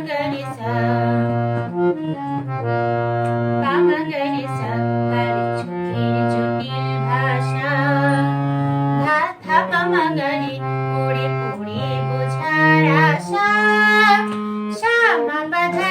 গরে সা পা মা গরে সা তার চোখের জটিল ভাষা ধা থা পা মা গরে পড়ে পড়ে বোঝার আশা সা মা পা ধা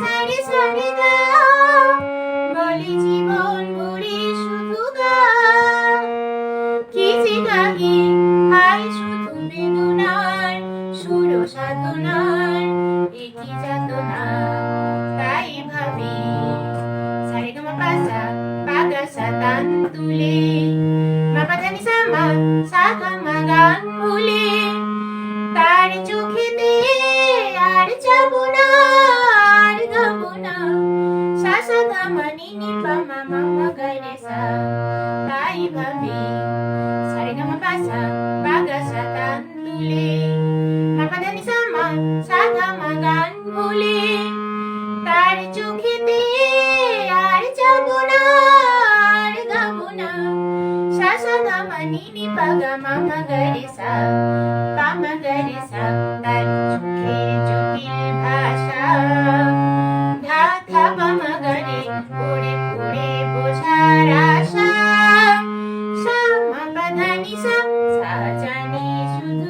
সারি সারি গা বলি জীবন ভরে শুধু গা কি যে গাহি হাই শুধু বেদনার, সুর সাধনার, একই যাতনা, তাই ভাবি। সারে গামা পাসা পাগা সাতান তুলে। মাপা জানি সামা সাগা পাগা সাতান তুলে মাপা জানি সামা সাগা মাগান ভুলে তার চোখেতে আর যাব না আর গাব না সাসা ধামানি নিপা গা মামা গরে সা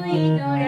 my know.